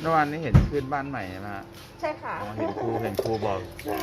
เมื่อวานนี้เห็นขึ้นบ้านใหม่ใช่ไหมฮะใช่ค่ะ อ๋อเห็นครูเห็นครูบอกเป็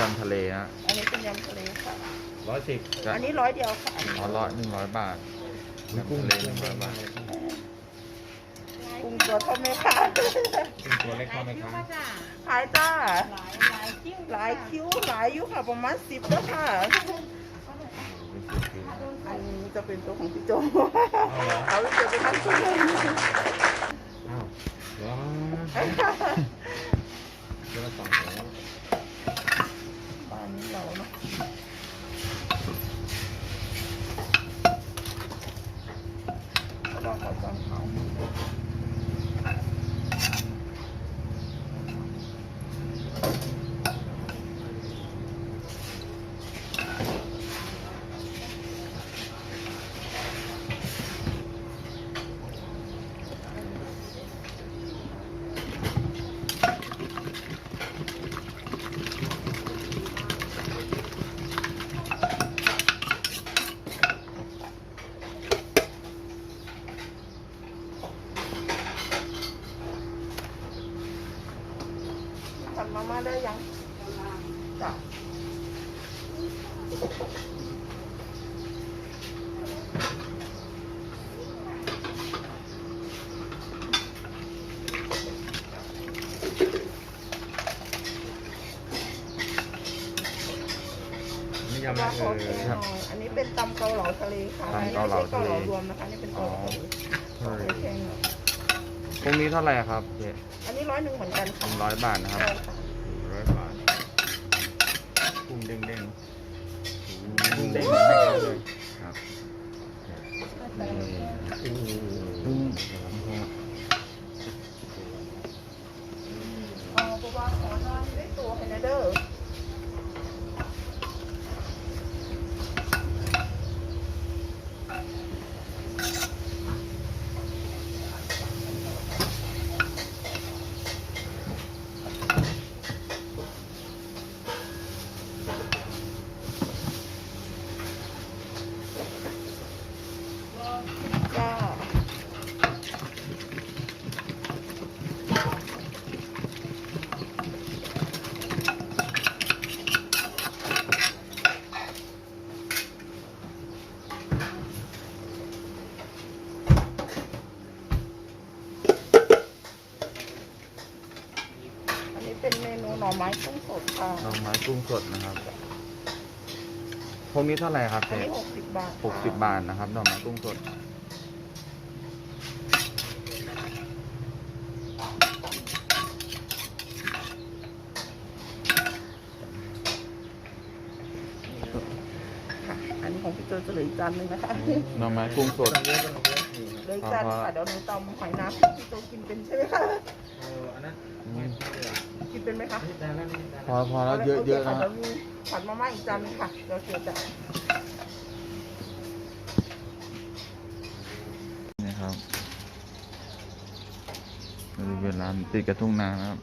ยำทะเลฮะอันนี้เป็นยำทะเลค่ะ ร้อยสิบจะอันนี้ร้อยเดียวค่ะอันนี้อ๋อร้อยหนึ่งร้อยบาทยำกุ้งทะเลหกุ้นึ่งงร้อยบาทกุ้งตัวเท่าไหมคะกุ้งตัวเล็กเข้าไหมครับขายจ้า หลายคิ้วหลายคิ้วหลายอยู่ค่ะประมาณสิบแล้วค่ะ อันนี้จะเป็นตัวของพี่โจเอาเหรอเอาพี่โจไปทำทุเรียนอ้าวเหรอเดี๋ยวละสองแล้ว มาม่าได้ยังจ้ะปนี่ยำอะไรลาขอเอ่เทยหน่อยอันนี้เป็นตำเกาเหลาทะเลค่ะอันนี้ไม่ใช่เกาเหลารวมนะคะนี่เป็นเกาเหลาทะเลขอเทหน่อยพรุ่งนี้เท่าไหร่ครับเจ๊อันนี้ร้อยหนึ่งเหมือนกันหค่ะนึ่งร้อยบาทนะครับ ใช่ค่ะ ร้อยบาทกุ้งเด้งเด้ง กุ้งเด้งให้เขาเลยๆครับนี่กุ้งเอาปลาขอน้อยได้ตัวให้นะเด้อ จ้า อันนี้เป็นเมนูหน่ อไม้กุ้งสดค่ะหน่อไม้กุ้งสดนะครับ พวกนี้เท่าไหร่ครับอันเจ๊นี้หกสิบบาทหกสิบบาทนะครับหน่อไม้กุ้งสด ค่ะอันนี้ของพี่โจจะเหลืออีกจานหนึ่งนะคะหน่อไม้กุ้งสดต้องเยอะต้องเยอะนี่เหลืออีกจานค่ะเดี๋ยวหนูตำหอยน้ำพี่โจกินเป็นใช่ไหมคะเอออันนั้นอืม ไม่ใช่ เป็นไหมคะพอพอแล้วเยอะเยอะนะผัดมีผัดมาม่าอีกจานนึงค่ะเราเยวเสียจานนะครับเริเวณร้านติดกระทุ่งนานะครับ